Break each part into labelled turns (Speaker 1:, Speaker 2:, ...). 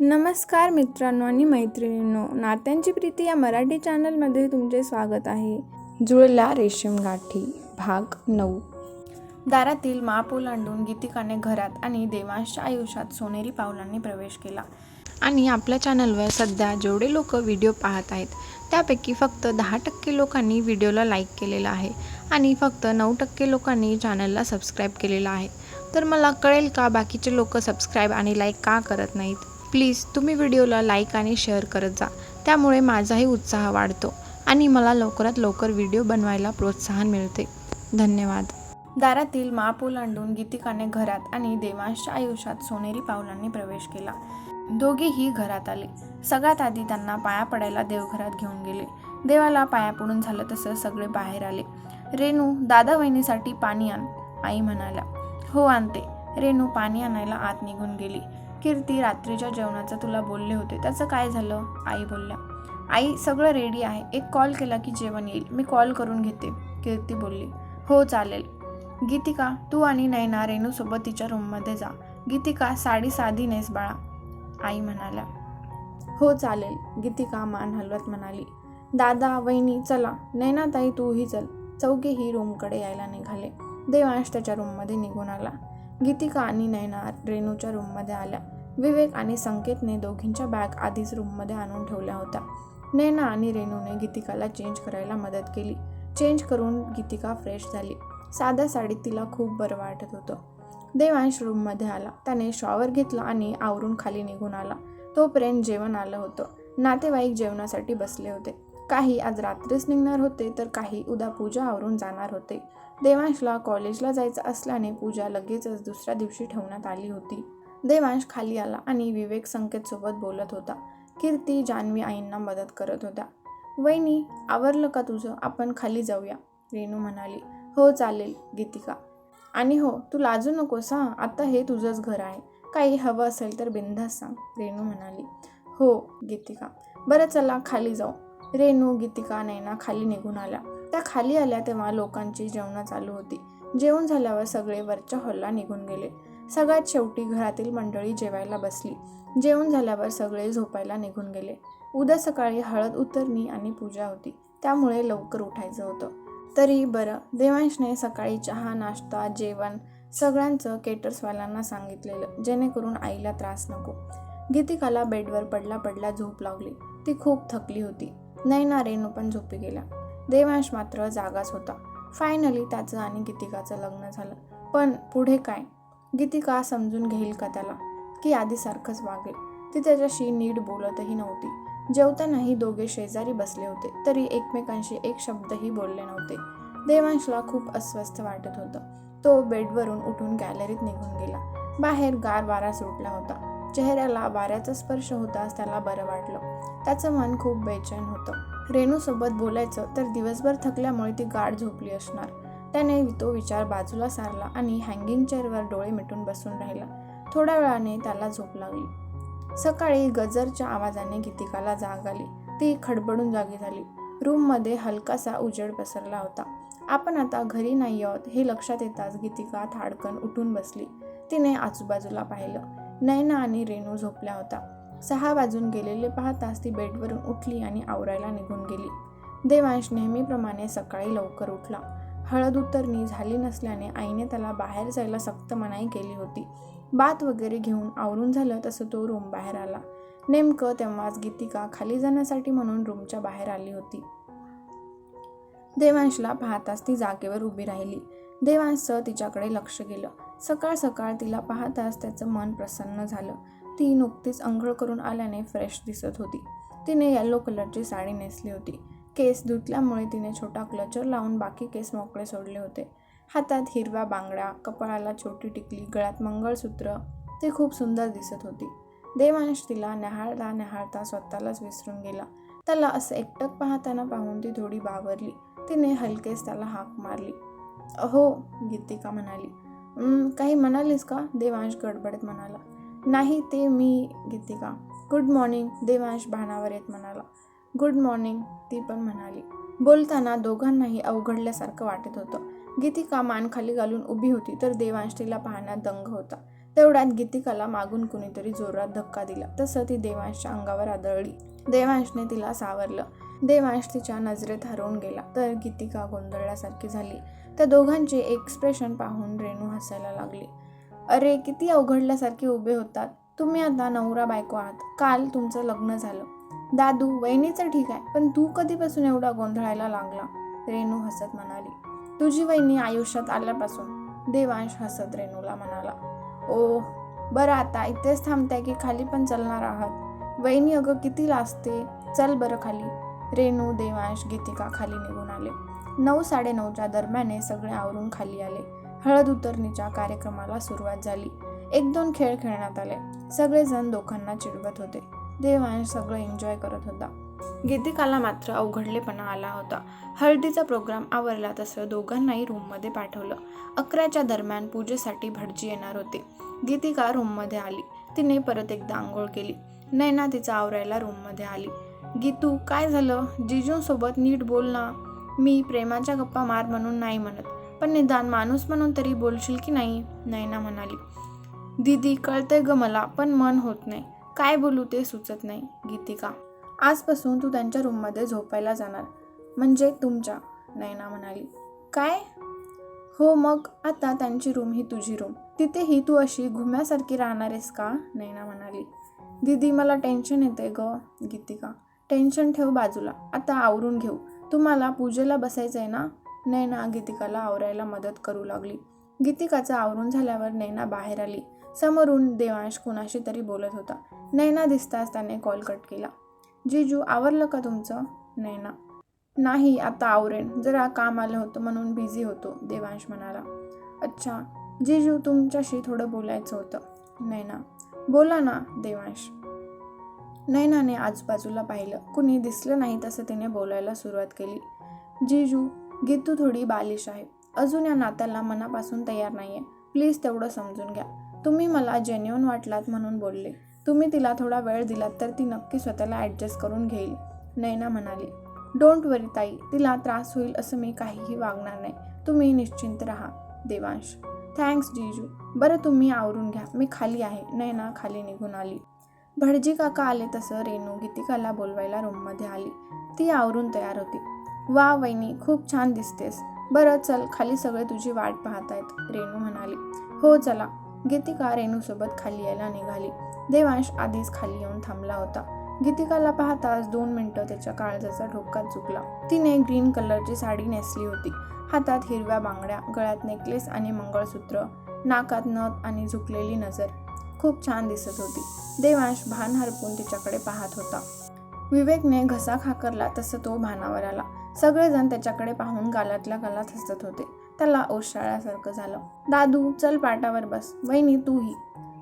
Speaker 1: नमस्कार मित्रांनो आणि मैत्रिणींनो नात्यांची प्रीती या मराठी चॅनलमध्ये तुमचे स्वागत आहे. जुळल्या रेशीम गाठी भाग नऊ. दारातील माप ओलांडून गीतिकाने घरात आणि देवांशच्या आयुष्यात सोनेरी पावलांनी प्रवेश केला. आणि आपल्या चॅनलवर सध्या जेवढे लोक व्हिडिओ पाहत आहेत त्यापैकी फक्त दहा टक्के लोकांनी व्हिडिओला लाईक केलेला आहे आणि फक्त नऊ टक्के लोकांनी चॅनलला सबस्क्राईब केलेला आहे. तर मला कळेल का बाकीचे लोक सबस्क्राईब आणि लाईक का करत नाहीत? प्लीज तुम्ही व्हिडिओला लाईक आणि शेअर करत जा. त्यामुळे माझाही उत्साह वाढतो आणि मला लवकरात लवकर व्हिडिओ बनवायला प्रोत्साहन मिळते. धन्यवाद. दारातील माप ओलांडून गीतिकाने घरात आणि देवांशच्या आयुष्यात सोनेरी पावलांनी प्रवेश केला. दोघेही घरात आले. सगळ्यात आधी त्यांना पाया पडायला देवघरात घेऊन गेले. देवाला पाया पडून झालं तसं सगळे बाहेर आले. रेणू दादा वहिनीसाठी पाणी आण आई म्हणाल्या. हो आणते. रेणू पाणी आणायला आत निघून गेली. कीर्ती रात्रीच्या जेवणाचं तुला बोलले होते. त्याचं काय झालं? आई बोलल्या. आई सगळं रेडी आहे. एक कॉल केला की जेवण येईल. मी कॉल करून घेते. कीर्ती बोलली. हो चालेल. गीतिका तू आणि नैना रेणूसोबत तिच्या रूममध्ये जा. गीतिका साडी साधी नेस बाळा. आई म्हणाल्या. हो चालेल. गीतिका मान हलवत म्हणाली. दादा वहिनी चला. नैनाताई तूही चल. चौघेही रूमकडे यायला निघाले. देवांश त्याच्या रूममध्ये निघून आला. गीतिका आणि नैना रेणूच्या रूममध्ये आल्या. विवेक आणि संकेतने दोघींच्या बॅग आधीच रूममध्ये आणून ठेवल्या होत्या. नैना आणि रेणूने गीतिकाला चेंज करायला मदत केली. चेंज करून गीतिका फ्रेश झाली. साध्या साडीत तिला खूप बरं वाटत होतं. देवांश रूममध्ये आला. त्याने शॉवर घेतला आणि आवरून खाली निघून आला. तोपर्यंत जेवण आलं होतं. नातेवाईक जेवणासाठी बसले होते. काही आज रात्रीच निघणार होते तर काही उद्या पूजा आवरून जाणार होते. देवांशला कॉलेजला जायचं असल्याने पूजा लगेचच दुसऱ्या दिवशी ठेवण्यात आली होती. देवांश खाली आला आणि विवेक संकेतसोबत बोलत होता. कीर्ती जान्हवी आईंना मदत करत होत्या. वहिनी आवरलं का तुझं? आपण खाली जाऊया. रेणू म्हणाली. हो चालेल गीतिका. आणि हो तू लाजू नकोस हां? आता हे तुझंच घर आहे. काही हवं असेल तर बिंदास सांग. रेणू म्हणाली. हो गीतिका. बरं चला खाली जाऊ. रेणू गीतिका नैना खाली निघून आल्या. त्या खाली आल्या तेव्हा लोकांची जेवणं चालू होती. जेवण झाल्यावर सगळे वरच्या हॉलला निघून गेले. सगळ्यात शेवटी घरातील मंडळी जेवायला बसली. जेवण झाल्यावर सगळे झोपायला निघून गेले. उद्या सकाळी हळद उतरणी आणि पूजा होती. त्यामुळे लवकर उठायचं होतं. तरी बरं देवांशने सकाळी चहा नाश्ता जेवण सगळ्यांचं केटर्सवाल्यांना सांगितलेलं जेणेकरून आईला त्रास नको. गीतिकाला बेडवर पडला पडला झोप लागली. ती खूप थकली होती. नैना रेणू पण झोपी गेल्या देवांश मात्र जागाच होता. फायनली त्याचं आणि गीतिकाचं लग्न झालं. पण पुढे काय? गीती का समजून घेईल का त्याला? की आधीसारखंच वागेल. ती त्याच्याशी नीट बोलतही नव्हती. जेवतानाही दोघे शेजारी बसले होते. तरी एकमेकांशी एक शब्दही बोलले नव्हते. देवांशला खूप अस्वस्थ वाटत होतं. तो बेडवरून उठून गॅलरीत निघून गेला. बाहेर गार वारा सुटला होता. चेहऱ्याला वाऱ्याचा स्पर्श होताच त्याला बरं वाटलं. त्याचं मन खूप बेचैन होतं. रेणूसोबत बोलायचं तर दिवसभर थकल्यामुळे ती गाढ झोपली असणार. त्याने तो विचार बाजूला सारला आणि हँगिंग चेअरवर डोळे मिटून बसून राहिला. थोड्या वेळाने त्याला झोप लागली. सकाळी गजरच्या आवाजाने गीतिकाला जाग आली. ती खडबडून जागी झाली. रूममध्ये हलकासा उजेड पसरला होता. आपण आता घरी नाही आहोत हे लक्षात येताच गीतिका थाडकन उठून बसली. तिने आजूबाजूला पाहिलं. नैना आणि रेणू झोपल्या होत्या. सहा वाजून गेलेले पाहताच ती बेडवरून उठली आणि आवरायला निघून गेली. देवांश नेहमीप्रमाणे सकाळी लवकर उठला. हळद उतरणी झाली नसल्याने आईने त्याला बाहेर जायला सक्त मनाई केली होती. बात वगैरे घेऊन आवरून झालं तसं तो रूम बाहेर आला. नेमकं तेव्हाच गीतिका खाली जाण्यासाठी म्हणून रूमच्या बाहेर आली होती. देवांशला पाहताच ती जागेवर उभी राहिली. देवांशचं तिच्याकडे लक्ष गेलं. सकाळ सकाळ तिला पाहताच त्याचं मन प्रसन्न झालं. ती नुकतीच अंघोळ करून आल्याने फ्रेश दिसत होती. तिने येलो कलरची साडी नेसली होती. केस धुतल्यामुळे तिने छोटा क्लचर लावून बाकी केस मोकळे सोडले होते. हातात हिरव्या बांगड्या कपाळाला छोटी टिकली गळ्यात मंगळसूत्र ती खूप सुंदर दिसत होती. देवांश तिला न्याहाळता न्याहाळता स्वतःलाच विसरून गेला. त्याला असं एकटक पाहताना पाहून ती थोडी बावरली. तिने हलकेच त्याला हाक मारली. अहो गीतिका म्हणाली. काही म्हणालीस का? देवांश गडबडत म्हणाला. नाही ते मी गीतिका. गुड मॉर्निंग देवांश भानावर येत म्हणाला. गुड मॉर्निंग ती पण म्हणाली. बोलताना दोघांनाही अवघडल्यासारखं वाटत होतं. गीतिका मान खाली घालून उभी होती तर देवांश तिला पाहण्यात दंग होता. तेवढ्यात गीतिकाला मागून कुणीतरी जोरात धक्का दिला. तसं ती देवांशच्या अंगावर आदळली. देवांशने तिला सावरलं. देवांश तिच्या नजरेत हरवून गेला. तर गीतिका गोंधळल्यासारखी झाली. त्या दोघांचे एक्सप्रेशन पाहून रेणू हसायला लागली. अरे किती अवघडल्यासारखे उभे होतात. तुम्ही आता नवरा बायको आहात. काल तुमचं लग्न झालं. दादू वहिनीचं ठीक आहे पण तू कधीपासून एवढा गोंधळायला लागला? रेणू हसत म्हणाली. तुझी वहिनी आयुष्यात आल्यापासून देवांश हसत रेणूला म्हणाला. ओ बरं आता इथेच थांबताय की खाली पण चालणार आहात? वहिनी अगं किती लाजते. चल बरं खाली. रेणू देवांश गीतिका खाली निघून आले. नऊ साडेनऊच्या दरम्याने सगळे आवरून खाली आले. हळद उतरणीच्या कार्यक्रमाला सुरुवात झाली. एक दोन खेळ खेळण्यात आले. सगळेजण दोघांना चिडवत होते. देवांश सगळं एन्जॉय करत होता. गीतिकाला मात्र अवघडलेपणा आला होता. हळदीचा प्रोग्राम आवरला तसं दोघांनाही रूममध्ये पाठवलं. अकराच्या दरम्यान पूजेसाठी भटजी येणार होते. गीतिका रूममध्ये आली. तिने परत एकदा आंघोळ केली. नैना तिचा आवरायला रूममध्ये आली. गीतू काय झालं? जिजूंसोबत नीट बोल ना. मी प्रेमाच्या गप्पा मार म्हणून नाही म्हणत पण निदान माणूस म्हणून तरी बोलशील की नाही? नैना म्हणाली. दीदी कळतंय ग मला पण मन होत नाही. काय बोलू ते सुचत नाही गीतिका. आजपासून तू त्यांच्या रूममध्ये झोपायला जाणार. म्हणजे तुमच्या नैना म्हणाली. काय? हो मग आता त्यांची रूम ही तुझी रूम. तिथेही तू अशी घुम्यासारखी राहणार आहेस का? नैना म्हणाली. दीदी मला टेन्शन येते ग गीतिका. टेन्शन ठेव बाजूला. आता आवरून घेऊ. तुम्हाला पूजेला बसायचं आहे ना? नैना गीतिकाला आवरायला मदत करू लागली. गीतिकाचं आवरून झाल्यावर नैना बाहेर आली. समोरून देवांश कुणाशी तरी बोलत होता. नैना दिसताच त्याने कॉल कट केला. जीजू आवरलं का तुमचं? नैना. नाही आता आवरेन. जरा काम आलं होतं म्हणून बिझी होतो देवांश म्हणाला. अच्छा जीजू तुमच्याशी थोडं बोलायचं होतं. नैना. बोला ना देवांश. नैनाने आजूबाजूला पाहिलं. कुणी दिसलं नाही तसं तिने बोलायला सुरुवात केली. जीजू गीतू थोडी बालिश आहे. अजून या नात्याला मनापासून तयार नाही आहे प्लीज तेवढं समजून घ्या. तुम्ही मला जेन्युन वाटलात म्हणून बोलले. तुम्ही तिला थोडा वेळ दिलात तर ती नक्की स्वतःला ॲडजस्ट करून घेईल नैना म्हणाली. डोंट वरी ताई तिला त्रास होईल असं मी काहीही वागणार नाही. तुम्ही निश्चिंत राहा देवांश. थँक्स जीजू. बरं तुम्ही आवरून घ्या. मी खाली आहे. नैना खाली निघून आली. भटजी काका आले तसं रेणू गीतिकाला बोलवायला रूममध्ये आली. ती आवरून तयार होती. वा वहिनी खूप छान दिसतेस. बरं चल खाली सगळे तुझी वाट पाहत आहेत रेणू म्हणाली. हो चला. गीतिका रेणूसोबत खाली यायला निघाली. देवांश आधीच खाली येऊन थांबला होता. गीतिकाला पाहताच दोन मिनिटं त्याच्या काळजाचा ठोका चुकला. तिने ग्रीन कलरची साडी नेसली होती. हातात हिरव्या बांगड्या गळ्यात नेकलेस आणि मंगळसूत्र नाकात नथ आणि झुकलेली नजर. खूप छान दिसत होती. देवांश भान हरपून तिच्याकडे पाहत होता. विवेकने घसा खाकरला तसं तो भानावर आला. सगळेजण त्याच्याकडे पाहून गालातल्या गालात हसत होते. त्याला ओशाळ्यासारखं झालं. दादू चल पाटावर बस. वहिनी तूही.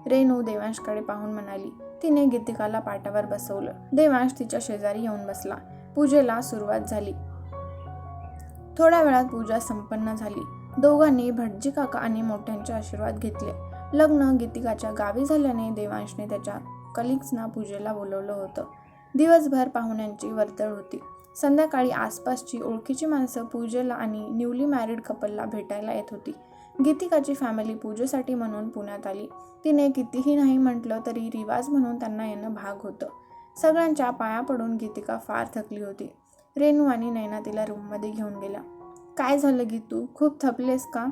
Speaker 1: रेणू देवांशकडे पाहून म्हणाली. तिने गीतिकाला पाटावर बसवलं. देवांश तिच्या शेजारी येऊन बसला. पूजेला सुरुवात झाली. थोड्या वेळात पूजा संपन्न झाली. दोघांनी भटजी काका आणि मोठ्यांचे आशीर्वाद घेतले. लग्न गीतिकाच्या गावी झाल्याने देवांशने त्याच्या कलिग्सना पूजेला बोलवलं होतं. दिवसभर पाहुण्यांची वर्दळ होती. संध्याकाळी आसपासची ओळखीची माणसं पूजेला आणि न्यूली मॅरिड कपलला भेटायला येत होती. गीतिकाची फॅमिली पूजेसाठी म्हणून पुण्यात आली. तिने कितीही नाही म्हटलं तरी रिवाज म्हणून त्यांना येणं भाग होतं. सगळ्यांच्या पाया पडून गीतिका फार थकली होती. रेणू आणि नैना तिला रूममध्ये घेऊन गेल्या. काय झालं गीतू खूप थकलेस का?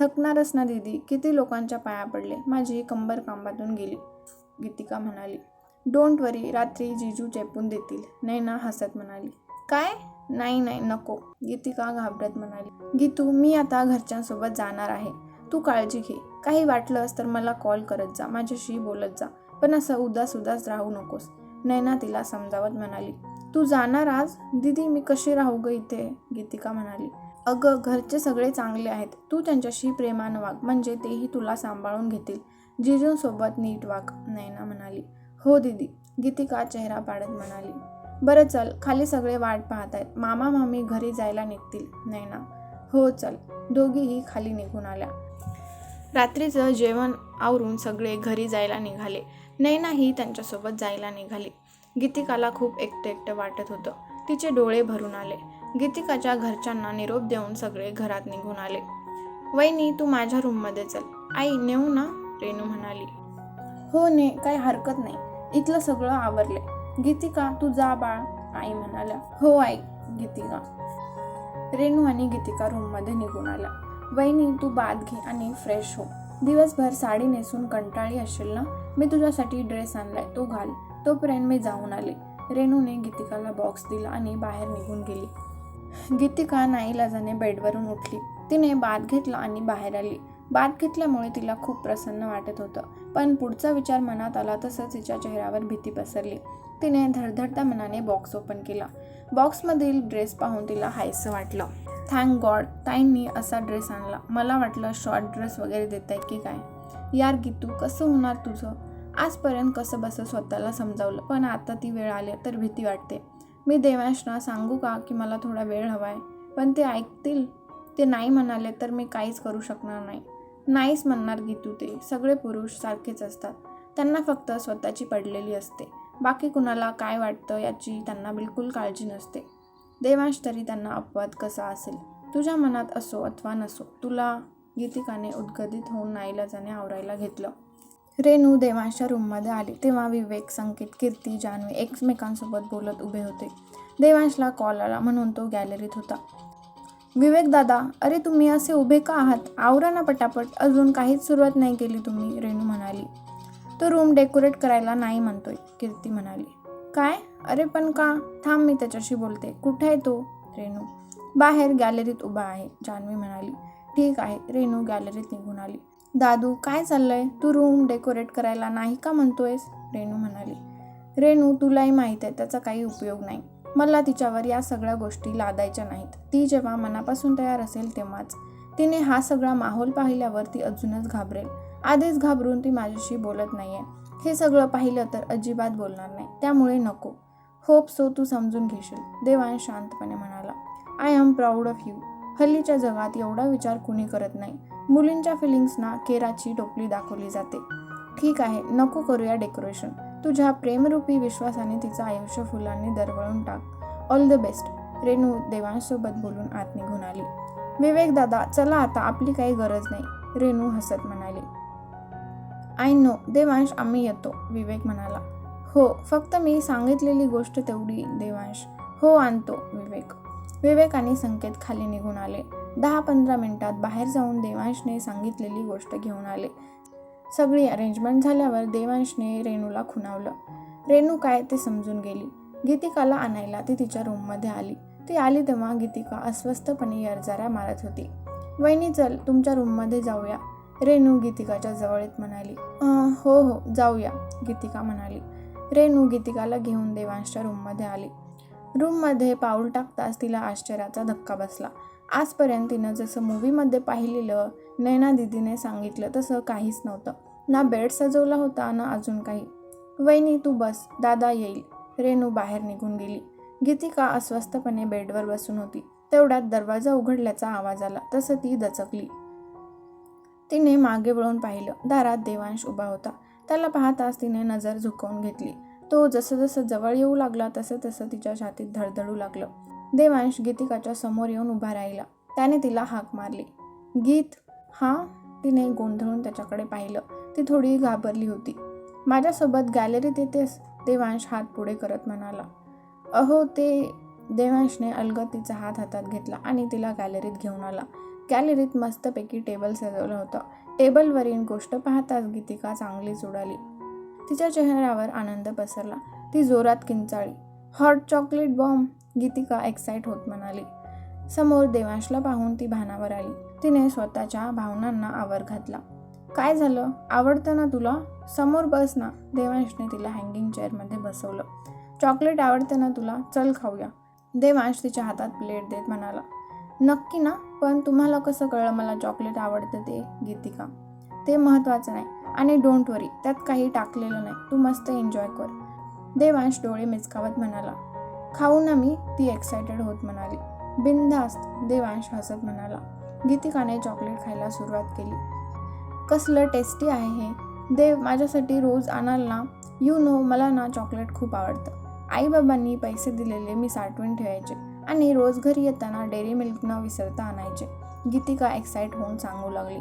Speaker 1: थकणारच ना दीदी. किती लोकांच्या पाया पडले. माझी कंबर कांबातून गेली. गीतिका म्हणाली. डोंट वरी रात्री जिजू चेपून देतील. नैना हसत म्हणाली काय? नाही नाही नको. गीतिका घाबरत म्हणाली गीतू मी आता घरच्यांसोबत जाणार आहे. तू काळजी घे. काही वाटलंस तर मला कॉल करत जा. माझ्याशी बोलत जा. पण असं उदास उदास राहू नकोस. नैना तिला समजावत म्हणाली तू जाणार आज? दीदी मी कशी राहू ग इथे? गीतिका म्हणाली अगं घरचे सगळे चांगले आहेत. तू त्यांच्याशी प्रेमानं वाग. म्हणजे तेही तुला सांभाळून घेतील. जिजूंसोबत नीट वाग. नैना म्हणाली हो दीदी गीतिका चेहरा पाडत म्हणाली. बरं चल खाली सगळे वाट पाहत आहेत मामा मामी घरी जायला निघतील. नैना. हो चल. दोघीही खाली निघून आल्या. रात्रीचं जेवण आवरून सगळे घरी जायला निघाले. नैनाही त्यांच्यासोबत जायला निघाली. गीतिकाला खूप एकटं एकटं वाटत होतं. तिचे डोळे भरून आले. गीतिकाच्या घरच्यांना निरोप देऊन सगळे घरात निघून आले. वहिनी तू माझ्या रूममध्ये चल. आई नेऊ ना? रेणू म्हणाली. हो ने. काही हरकत नाही. इथलं सगळं आवरले. गीतिका तू जा बाळ आई म्हणाल्या. हो आई गीतिका. रेणू आणि गीतिका रूममध्ये निघून आल्या. वहिनी तू बाद घे आणि फ्रेश हो. दिवसभर साडी नेसून कंटाळी असेल ना? मी तुझ्यासाठी ड्रेस आणलाय तो घाल. तोपर्यंत मी जाऊन आले. रेणूने गीतिकाला बॉक्स दिला आणि बाहेर निघून गेली. गीतिका नाईलाजाने बेडवरून उठली. तिने बाद घेतला आणि बाहेर आली. बाद घेतल्यामुळे तिला खूप प्रसन्न वाटत होतं. पण पुढचा विचार मनात आला तसंच तिच्या चेहऱ्यावर भीती पसरली. तिने धडधडत्या मनाने बॉक्स ओपन केला. बॉक्समधील ड्रेस पाहून तिला हायसं वाटलं. थँक गॉड ताईंनी असा ड्रेस आणला. मला वाटलं शॉर्ट ड्रेस वगैरे देत आहे की काय? यार गीतू कसं होणार तुझं? आजपर्यंत कसं बसं स्वतःला समजावलं. पण आता ती वेळ आली तर भीती वाटते. मी देवांशना सांगू का की मला थोडा वेळ हवा आहे पण ते ऐकतील. ते नाही म्हणाले तर मी काहीच करू शकणार नाही. नाहीच म्हणणार गीतू ते सगळे पुरुष सारखेच असतात. त्यांना फक्त स्वतःची पडलेली असते. बाकी कुणाला काय वाटतं याची त्यांना बिलकुल काळजी नसते. देवांश तरी त्यांना अपवाद कसा असेल? तुझ्या मनात असो अथवा नसो तुला गीतिकाने उद्गदित होऊन नाईलाजाने आवरायला घेतलं. रेणू देवांशच्या रूममध्ये आली. तेव्हा विवेक संकेत कीर्ती जान्हवी एकमेकांसोबत बोलत उभे होते. देवांशला कॉल आला म्हणून तो गॅलरीत होता. विवेक दादा अरे तुम्ही असे उभे का आहात? आवरा ना पटापट. अजून काहीच सुरुवात नाही केली तुम्ही रेणू म्हणाली. तो रूम डेकोरेट करायला नाही म्हणतोय कीर्ती म्हणाली. काय? अरे पण का? थांब मी त्याच्याशी बोलते. कुठे आहे तो? रेणू. बाहेर गॅलरीत उभा आहे जान्हवी म्हणाली. ठीक आहे रेणू गॅलरीत निघून आली. दादू काय चाललंय? तू रूम डेकोरेट करायला नाही का म्हणतोयस? रेणू म्हणाली. रेणू तुलाही माहीत आहे त्याचा काही उपयोग नाही. मला तिच्यावर या सगळ्या गोष्टी लादायच्या नाहीत. ती जेव्हा मनापासून तयार असेल तेव्हाच. तिने हा सगळा माहोल पाहिल्यावर ती अजूनच घाबरेल. आधीच घाबरून ती माझ्याशी बोलत नाहीये. हे सगळं पाहिलं तर अजिबात बोलणार नाही. त्यामुळे नको. होप सो तू समजून घेशील देवान शांतपणे म्हणाला. I am proud of you हल्लीच्या जगात एवढा विचार कुणी करत नाही. मुलींच्या फिलिंग्सना केराची टोपली दाखवली जाते. ठीक आहे नको करूया डेकोरेशन तुझ्या प्रेमरूपी विश्वासाने तिचं आयुष्य फुलांनी दरवळून टाक. ऑल द बेस्ट रेणू देवांशसोबत बोलून आत निघून आली. विवेक दादा चला आता आपली काही गरज नाही. रेणू हसत म्हणाली. आय नो देवांश आम्ही येतो. विवेक म्हणाला. हो फक्त मी सांगितलेली गोष्ट तेवढी देवांश. हो आणतो विवेक. विवेक आणि संकेत खाली निघून आले. दहा पंधरा मिनिटात बाहेर जाऊन देवांशने सांगितलेली गोष्ट घेऊन आले. सगळी अरेंजमेंट झाल्यावर देवांशने रेणूला खुणावलं. रेणू काय ते समजून गेली. गीतिकाला आणायला ती तिच्या रूममध्ये आली. ती आली तेव्हा गीतिका अस्वस्थपणे यरजाऱ्या मारत होती. वहिनी चल तुमच्या रूममध्ये जाऊया रेणू गीतिकाच्या जवळ येत म्हणाली हो हो जाऊया गीतिका म्हणाली. रेणू गीतिकाला घेऊन देवांशच्या रूममध्ये आली. रूममध्ये पाऊल टाकताच तिला आश्चर्याचा धक्का बसला. आजपर्यंत तिनं जसं मूवीमध्ये पाहिलेलं नैना दिदीने सांगितलं तसं काहीच नव्हतं. ना बेड सजवला होता ना अजून काही. वहिनी तू बस. दादा येईल. रेणू बाहेर निघून गेली. गीतिका अस्वस्थपणे बेडवर बसून होती. तेवढ्यात दरवाजा उघडल्याचा आवाज आला. तसं ती दचकली. तिने मागे वळून पाहिलं. दारात देवांश उभा होता. त्याला पाहताच तिने नजर झुकवून घेतली. तो जसं जसं जवळ येऊ लागला तसं तसं तिच्या छातीत धडधडू लागलं. देवांश गीतिकाच्या समोर येऊन उभा राहिला. त्याने तिला हाक मारली. गीत? हा. तिने गोंधळून त्याच्याकडे पाहिलं. ती थोडी घाबरली होती. माझ्यासोबत गॅलरीत येतेस? देवांश हात पुढे करत म्हणाला. अहो ते देवांशने अलगद तिचा हात हातात घेतला आणि तिला गॅलरीत घेऊन आला. गॅलरीत मस्तपैकी टेबल सजवलं होतं. टेबलवरील गोष्ट पाहताच गीतिका चांगलीच उडाली. तिच्या चेहऱ्यावर आनंद पसरला. ती जोरात किंचाळी hot chocolate bomb Gitika excite होत म्हणाली. समोर देवांशला पाहून ती भानावर आली. तिने स्वतःच्या भावनांना आवर घातला. काय झालं? आवडतं ना तुला? समोर बस ना देवांशने तिला हँगिंग चेअरमध्ये बसवलं. चॉकलेट आवडतं ना तुला? चल खाऊया. देवांश तिच्या हातात प्लेट देत म्हणाला. नक्की ना पण तुम्हाला कसं कळलं मला चॉकलेट आवडतं ते? गीतिका. ते महत्त्वाचं नाही. आणि डोंट वरी त्यात काही टाकलेलं नाही. तू मस्त एन्जॉय कर. देवांश डोळे मिचकावत म्हणाला खाऊ ना मी ती एक्सायटेड होत म्हणाली. बिनधास्त देवांश हसत म्हणाला. गीतिकाने चॉकलेट खायला सुरुवात केली. कसलं टेस्टी आहे हे? देव माझ्यासाठी रोज आणाल ना? यू नो मला ना चॉकलेट खूप आवडतं. आईबाबांनी पैसे दिलेले मी साठवून ठेवायचे आणि रोज घरी येताना डेअरी मिल्क न विसरता आणायचे. गीतिका एक्साइट होऊन सांगू लागली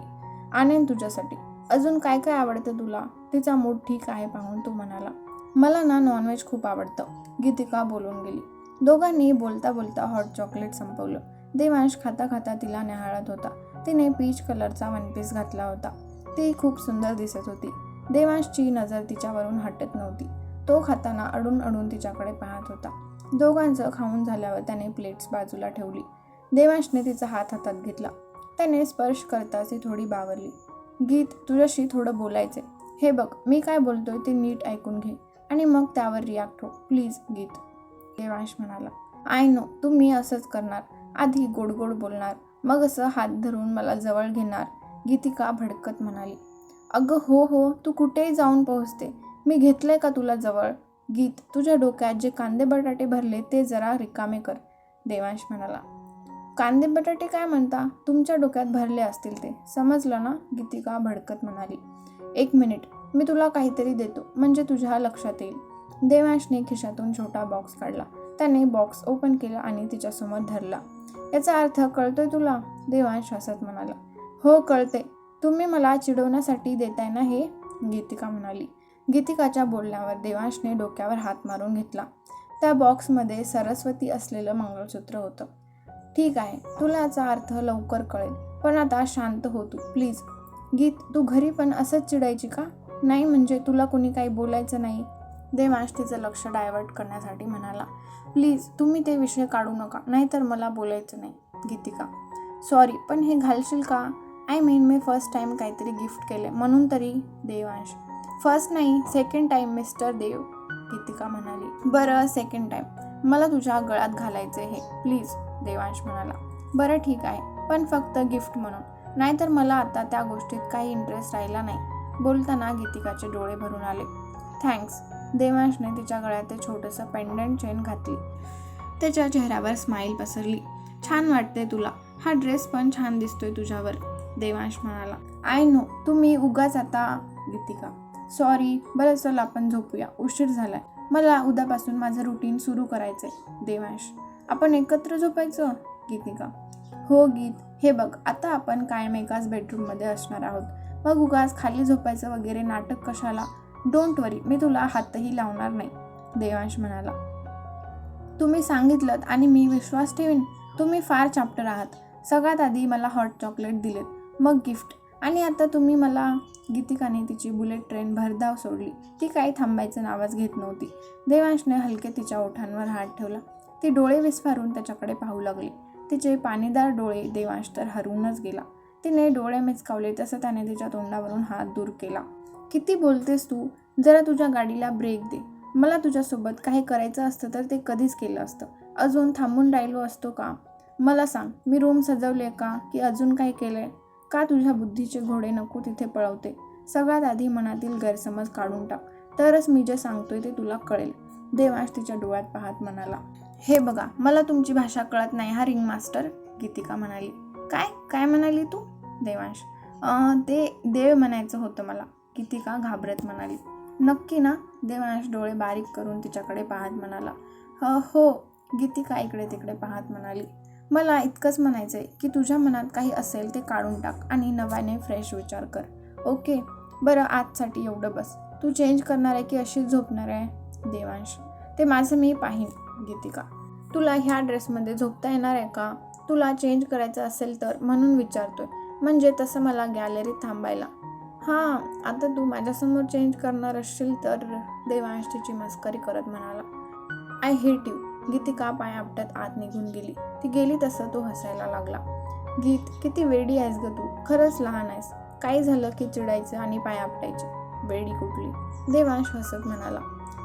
Speaker 1: आणेन तुझ्यासाठी. अजून काय काय आवडतं तुला? तिचा मूड ठीक आहे पाहून तो म्हणाला. मला ना नॉनव्हेज खूप आवडतं. गीतिका बोलून गेली. दोघांनी बोलता बोलता हॉट चॉकलेट संपवलं. देवांश खाता खाता तिला निहाळत होता. तिने पीच कलरचा वन पीस घातला होता. ती खूप सुंदर दिसत होती. देवांशची नजर तिच्यावरून हटत नव्हती. तो खाताना अडून अडून तिच्याकडे पाहत होता. दोघांचं खाऊन झाल्यावर त्याने प्लेट्स बाजूला ठेवली. देवांशने तिचा हात हातात घेतला. त्याने स्पर्श करताच ती थोडी बावरली. गीत तुझ्याशी थोडं बोलायचे हे बघ मी काय बोलतोय ते नीट ऐकून घे. आणि मग त्यावर रिॲक्ट हो. प्लीज गीत. देवांश म्हणाला आय नो तुम्ही असंच करणार. आधी गोड गोड बोलणार. मग असं हात धरून मला जवळ घेणार. गीतिका भडकत म्हणाली अगं हो हो तू कुठेही जाऊन पोहोचते. मी घेतलंय का तुला जवळ? गीत तुझ्या डोक्यात जे कांदे बटाटे भरले ते जरा रिकामे कर. देवांश म्हणाला कांदे बटाटे काय म्हणता? तुमच्या डोक्यात भरले असतील ते. समजलं ना? गीतिका भडकत म्हणाली एक मिनिट. मी तुला काहीतरी देतो. म्हणजे तुझ्या लक्षात येईल. देवांशने खिशातून छोटा बॉक्स काढला. त्याने बॉक्स ओपन केला आणि तिच्यासमोर धरला. याचा अर्थ कळतोय तुला? देवांश हसत म्हणाला. हो कळते तुम्ही मला चिडवण्यासाठी देताय ना हे? गीतिका म्हणाली. गीतिकाच्या बोलण्यावर देवांशने डोक्यावर हात मारून घेतला. त्या बॉक्समध्ये सरस्वती असलेलं मंगळसूत्र होतं. ठीक आहे तुला याचा अर्थ लवकर कळेल. पण आता शांत हो तू प्लीज. गीत तू घरी पण असंच चिडायची का? नाही म्हणजे तुला कोणी काही बोलायचं नाही. देवांश तिचं लक्ष डायव्हर्ट करण्यासाठी म्हणाला. प्लीज तुम्ही ते विषय काढू नका नाहीतर मला बोलायचं नाही गीतिका. सॉरी पण हे घालशील का? आय मीन मी फर्स्ट टाईम काहीतरी गिफ्ट केले म्हणून तरी देवांश. फर्स्ट नाही second time mister Dev Gitika म्हणाली. बरं सेकंड टाईम मला तुझ्या गळ्यात घालायचे हे. प्लीज देवांश म्हणाला. बरं ठीक आहे. पण फक्त गिफ्ट म्हणून. नाहीतर मला आता त्या गोष्टीत काही इंटरेस्ट राहिला नाही. बोलताना गीतिकाचे डोळे भरून आले. थँक्स. देवांशने तिच्या गळ्यात ते छोटंसं पेंडंट चेन घातली. त्याच्या चेहऱ्यावर स्माईल पसरली. छान वाटते तुला. हा ड्रेस पण छान दिसतोय तुझ्यावर. देवांश म्हणाला. आय नो तुम्ही उगाच आता गीतिका. सॉरी बरं चल आपण झोपूया. उशीर झालाय. मला उद्यापासून माझं रुटीन सुरू करायचंय. देवांश. आपण एकत्र झोपायचं? गीतिका. हो गीत. हे बघ. आता आपण कायम एकाच बेडरूममध्ये असणार आहोत. मग उगाच खाली झोपायचं वगैरे नाटक कशाला? डोंट वरी मी तुला हातही लावणार नाही देवांश म्हणाला. तुम्ही सांगितलं आणि मी विश्वास ठेवीन. तुम्ही फार चॅप्टर आहात. सगळ्यात आधी मला हॉट चॉकलेट दिलेत. मग गिफ्ट आणि आता तुम्ही मला गीतिकाने तिची बुलेट ट्रेन भरधाव सोडली. ती काही थांबायचं नावच घेत नव्हती. देवांशने हलके तिच्या ओठांवर हात ठेवला. ती डोळे विस्फारून त्याच्याकडे पाहू लागली. तिचे पाणीदार डोळे देवांश तर हरवूनच गेला. तिने डोळे मिचकावले तसं त्याने तिच्या तोंडावरून हात दूर केला. किती बोलतेस तू? जरा तुझ्या गाडीला ब्रेक दे. मला तुझ्यासोबत काही करायचं असतं तर ते कधीच केलं असतं. अजून थांबून राहिलो असतो का? मला सांग मी रूम सजवले का? की अजून काही केलंय? का तुझ्या बुद्धीचे घोडे नको तिथे पळवते? सगळ्यात आधी मनातील गैरसमज काढून टाक. तरच मी जे सांगतोय ते तुला कळेल. देवांश तिच्या डोळ्यात पाहत म्हणाला. हे बघा मला तुमची भाषा कळत नाही हा रिंग मास्टर गीतिका म्हणाली. काय? काय म्हणाली तू? देवांश. ते देव म्हणायचं होतं मला गीतिका घाबरत म्हणाली. नक्की ना? देवांश डोळे बारीक करून तिच्याकडे पाहत म्हणाला. हो गीतिका इकडे तिकडे पाहत म्हणाली. मला इतकंच म्हणायचं आहे की तुझ्या मनात काही असेल ते काढून टाक आणि नव्याने फ्रेश विचार कर. ओके? बरं आजसाठी एवढं बस. तू चेंज करणार आहे की अशीच झोपणार आहे? देवांश. ते माझं मी पाहीन गीतिका. तुला ह्या ड्रेसमध्ये झोपता येणार आहे का? तुला चेंज करायचं असेल तर म्हणून विचारतोय. म्हणजे तसं मला गॅलरीत थांबायला. हां आता तू माझ्यासमोर चेंज करणार असशील तर देवांश तिची मस्करी करत म्हणाला. आय हेट यू गीतिका पाय आपटत आत निघून गेली. ती गेली तसं तो हसायला लागला. गीत किती वेडी आहेस ग तू. खरंच लहान आहेस. काही झालं की चिडायचं आणि पाय आपटायचे? वेडी कुठली? देवांश हसत म्हणाला.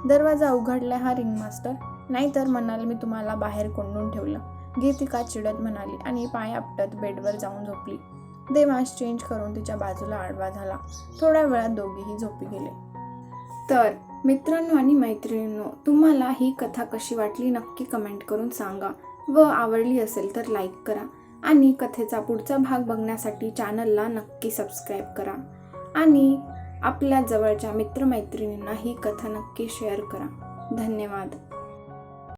Speaker 1: दरवाजा उघडलाय हा रिंग मास्टर नाहीतर म्हणाल मी तुम्हाला बाहेर कोंडून ठेवलं. गीतिका चिडत म्हणाली आणि पाय आपटत बेडवर जाऊन झोपली. देवास चेंज करून तिच्या बाजूला आडवा झाला. थोड्या वेळात दोघेही झोपी गेले. तर मित्रांनो आणि मैत्रिणींनो तुम्हाला ही कथा कशी वाटली नक्की कमेंट करून सांगा व आवडली असेल तर लाईक करा आणि कथेचा पुढचा भाग बघण्यासाठी चॅनलला नक्की सबस्क्राईब करा आणि आपल्या जवळच्या मित्रमैत्रिणींना ही कथा नक्की शेअर करा. धन्यवाद.